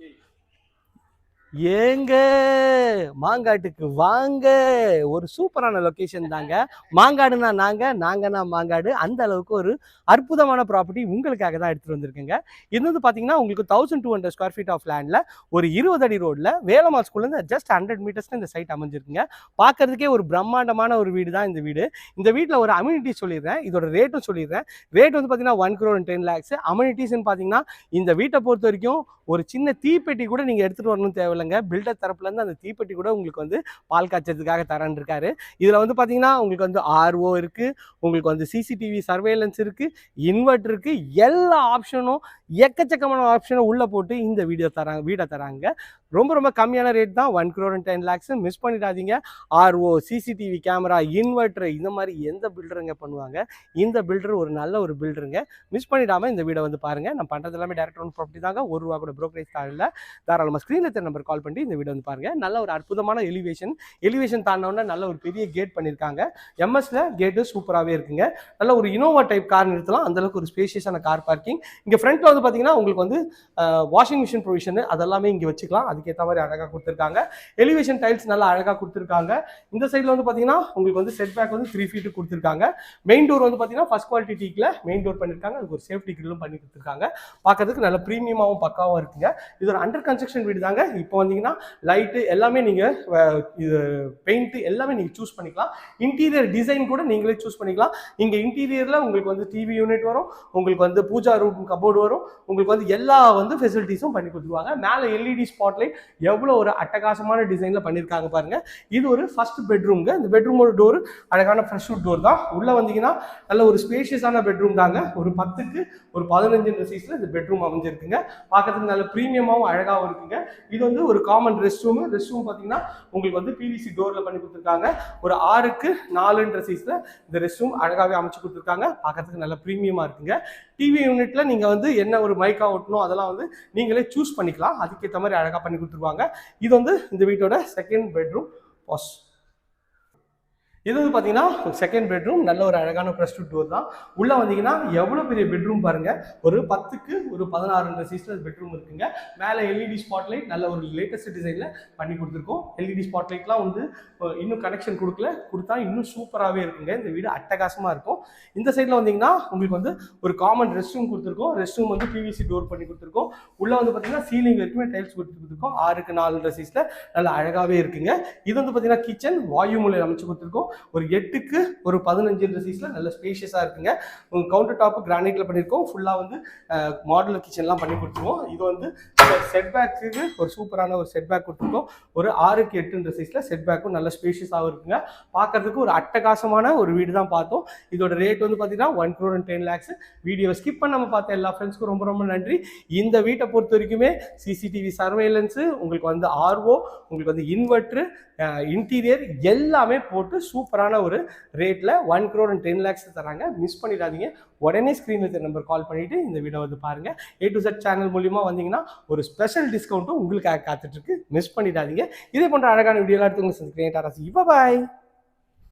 engaged ஏங்க மாங்காட்டுக்கு வாங்க. ஒரு சூப்பரான லொக்கேஷன் தாங்க. மாங்காடுனா நாங்க நாங்கன்னா மாங்காடு. அந்த அளவுக்கு ஒரு அற்புதமான ப்ராப்பர்ட்டி உங்களுக்காக தான் எடுத்துட்டு வந்திருக்கேங்க. இது வந்து பாத்தீங்கன்னா உங்களுக்கு thousand two hundred square feet of லேண்ட்ல ஒரு இருபது அடி ரோட்ல வேலம்மாள் ஸ்கூல்ல ஜஸ்ட் ஹண்ட்ரட் மீட்டர்ஸ்ல இந்த சைட் அமைஞ்சிருக்குங்க. பார்க்கறதுக்கே ஒரு பிரம்மாண்டமான ஒரு வீடு தான் இந்த வீடு. இந்த வீட்டில் ஒரு அம்யூனிட்டி சொல்லிடுறேன். இதோட ரேட்டும் சொல்லிடுறேன். ரேட் வந்து பார்த்தீங்கன்னா ஒன் க்ரோ டென் லேக்ஸ் அம்யூனிட்டிஸ்னு பார்த்தீங்கன்னா இந்த வீட்டை பொறுத்த வரைக்கும் ஒரு சின்ன தீப்பெட்டி கூட நீங்கள் எடுத்துகிட்டு வரணும் இல்லைங்க பில்டர் தரப்புலேருந்து அந்த தீப்பெட்டி கூட உங்களுக்கு வந்து பால் காய்ச்சதுக்காக தரேன் இருக்காரு. இதில் வந்து பார்த்தீங்கன்னா உங்களுக்கு வந்து ஆர்ஓ இருக்குது உங்களுக்கு வந்து சிசிடிவி சர்வேலன்ஸ் இருக்குது இன்வெர்ட் இருக்குது எல்லா ஆப்ஷனும் எக்கச்சக்கமான ஆப்ஷனும் உள்ளே போட்டு இந்த வீடியோ தராங்க வீடை தராங்க. ரொம்ப ரொம்ப கம்மியான ரேட் தான். One crore and ten lakhs miss பண்ணிடாதீங்க. ஆர்ஓ சிசிடிவி கேமரா இன்வெர்ட்ரு இந்த மாதிரி எந்த பில்டருங்க பண்ணுவாங்க? இந்த பில்டர் ஒரு நல்ல ஒரு பில்டருங்க மிஸ் பண்ணிடாம இந்த வீடை வந்து பாருங்க. நான் பண்றது எல்லாமே டேரக்ட் ஒன் ப்ராப்பர்ட்டி தாங்க. ஒரு ரூபா கூட ப்ரோக்கரேஜ் இல்லை. தாராளமாக ஸ்க்ரீனில் தெரிய நம்பர் கால் பண்ணி இந்த வீடை வந்து பாருங்க. நல்ல ஒரு அற்புதமான எலிவேஷன் எலிவேஷன் தாண்டவுடனே நல்ல ஒரு பெரிய கேட் பண்ணியிருக்காங்க. எம்எஸ்ல கேட்டு சூப்பராகவே இருக்குங்க. நல்ல ஒரு இனோவா டைப் கார் நிறுத்தலாம். அந்த அளவுக்கு ஒரு ஸ்பேஷியஸான கார் பார்க்கிங் இங்கே ஃப்ரண்ட்ல வந்து பார்த்தீங்கன்னா உங்களுக்கு வந்து வாஷிங் மிஷின் ப்ரொவிஷன் அதெல்லாமே இங்கே வச்சுக்கலாம். அதுக்கு அதுக்கேற்ற மாதிரி அழகாக கொடுத்துருக்காங்க. எலிவேஷன் டைல்ஸ் நல்லா அழகாக கொடுத்துருக்காங்க. இந்த சைடில் வந்து பார்த்தீங்கன்னா உங்களுக்கு வந்து செட் பேக் வந்து த்ரீ ஃபீட்டு கொடுத்துருக்காங்க. மெயின் டோர் வந்து பார்த்தீங்கன்னா ஃபஸ்ட் குவாலிட்டி டீக்கில் மெயின் டோர் பண்ணியிருக்காங்க அதுக்கு ஒரு சேஃப்டி கிரில்லும் பண்ணி கொடுத்துருக்காங்க. பார்க்கறதுக்கு நல்ல ப்ரீமியமாகவும் பக்காவும் இருக்குங்க. இது ஒரு அண்டர் கன்ஸ்ட்ரக்ஷன் வீடு தாங்க. இப்போ வந்தீங்கன்னா லைட்டு எல்லாமே நீங்கள் இது பெயிண்ட்டு எல்லாமே நீங்கள் சூஸ் பண்ணிக்கலாம். இன்டீரியர் டிசைன் கூட நீங்களே சூஸ் பண்ணிக்கலாம். இங்கே இன்டீரியரில் உங்களுக்கு வந்து டிவி யூனிட் வரும். உங்களுக்கு வந்து பூஜா ரூம் கபோர்டு வரும். உங்களுக்கு வந்து எல்லா வந்து ஃபெசிலிட்டிஸும் பண்ணி கொடுத்துருவாங்க. மேலே எல்இடி ஸ்பாட்லைட் எவ்வளோ ஒரு அட்டகாசமான டிசைனில் பண்ணியிருக்காங்க பாருங்கள் இது ஒரு ஃபஸ்ட் பெட்ரூம்ங்க இந்த பெட்ரூமோட டோர் அழகான ஃப்ரெஷ் டோர் தான். உள்ளே வந்தீங்கன்னா நல்ல ஒரு ஸ்பேஷியஸான பெட்ரூம் தாங்க. ஒரு பத்துக்கு ஒரு பதினஞ்சு சீஸில் இந்த பெட்ரூம் அமைஞ்சிருக்குங்க. பார்க்கறதுக்கு நல்ல ப்ரீமியமாகவும் அழகாகவும் இருக்குங்க. இது வந்து ஒரு common rest room rest room பார்த்தீங்கன்னா உங்களுக்கு வந்து பிவிசி டோரில் பண்ணி கொடுத்துருக்காங்க. ஒரு ஆறுக்கு நாலுன்ற சீஸில் இந்த ரெஸ்ட் ரூம் அழகாகவே அமைச்சு கொடுத்துருக்காங்க. பார்க்கறதுக்கு நல்ல ப்ரீமியமாக இருக்குங்க. டிவி யூனிட்ல நீங்கள் வந்து என்ன ஒரு மைக்கா ஓட்டணும் அதெல்லாம் வந்து நீங்களே சூஸ் பண்ணிக்கலாம். அதுக்கேற்ற மாதிரி அழகாக பண்ணி கொடுத்துருவாங்க. இது வந்து இந்த வீட்டோட செகண்ட் பெட்ரூம் பாஸ் இது வந்து பார்த்தீங்கன்னா செகண்ட் பெட்ரூம் நல்ல ஒரு அழகான ப்ரெஸ் டோர் தான். உள்ளே வந்தீங்கன்னா எவ்வளோ பெரிய பெட்ரூம் பாருங்கள் ஒரு பத்துக்கு ஒரு பதினாறுன்ற சைஸில் பெட்ரூம் இருக்குங்க. மேலே எல்இடி ஸ்பாட்லைட் நல்ல ஒரு லேட்டஸ்ட் டிசைனில் பண்ணி கொடுத்துருக்கோம். எல்இடி ஸ்பாட்லைட்லாம் வந்து இன்னும் கனெக்ஷன் கொடுக்கல. கொடுத்தா இன்னும் சூப்பராகவே இருக்குங்க. இந்த வீடு அட்டகாசமாக இருக்கும். இந்த சைடில் வந்தீங்கன்னா உங்களுக்கு வந்து ஒரு காமன் ரெஸ்ட் ரூம் கொடுத்துருக்கோம் ரெஸ்ட் ரூம் வந்து பிவிசி டோர் பண்ணி கொடுத்துருக்கோம். உள்ளே வந்து பார்த்தீங்கன்னா சீலிங் வரைக்குமே டைல்ஸ் கொடுத்து கொடுத்துருக்கோம். ஆறுக்கு நாலுன்ற சீஸில் நல்லா அழகாகவே இருக்குங்க. இது வந்து பார்த்தீங்கன்னா கிச்சன் வாயு மூலையில் அமைச்சு கொடுத்துருக்கோம். ஒரு எட்டுக்கு ஒரு பதினஞ்சு சைஸில் நல்ல ஸ்பேஷியஸாக இருக்குங்க. உங்கள் கவுண்டர் டாப்பு கிரானைட்டில் பண்ணியிருக்கோம் ஃபுல்லாக வந்து மாடுலர் கிச்சன்லாம் பண்ணி கொடுத்துருவோம். இது வந்து செட் ஒரு சூப்பரான ஒரு செட் பேக் கொடுத்துருக்கோம். ஒரு ஆறுக்கு எட்டுன்ற சைஸில் செட் பேக்கும் நல்ல ஸ்பேஷியஸாகவும் இருக்குங்க. பார்க்கறதுக்கு ஒரு அட்டகாசமான ஒரு வீடு தான் பார்த்தோம். இதோட ரேட் வந்து பார்த்தீங்கன்னா one crore and ten lakhs video skip நம்ம பார்த்த எல்லா ஃப்ரெண்ட்ஸ்க்கும் ரொம்ப ரொம்ப நன்றி. இந்த வீட்டை பொறுத்த வரைக்குமே சிசிடிவி சர்வேலன்ஸு உங்களுக்கு வந்து ஆர்ஓ உங்களுக்கு வந்து இன்வெர்ட்ரு இன்டீரியர் எல்லாமே போட்டு சூப்பர் சூப்பரான ஒரு ரேட்டில் one crore and ten lakhs தராங்க மிஸ் பண்ணிடாதீங்க. உடனே ஸ்க்ரீனில் நம்பர் கால் பண்ணிவிட்டு இந்த வீடியோ வந்து பாருங்கள் ஏ டு செட் சேனல் மூலிமா வந்தீங்கன்னா ஒரு ஸ்பெஷல் டிஸ்கவுண்ட்டும் உங்களுக்காக காத்துட்ருக்கு மிஸ் பண்ணிடாதீங்க. இதே போன்ற அழகான வீடியோலாம் எடுத்து உங்களுக்கு சந்திக்கிறேன். டாரா பாய்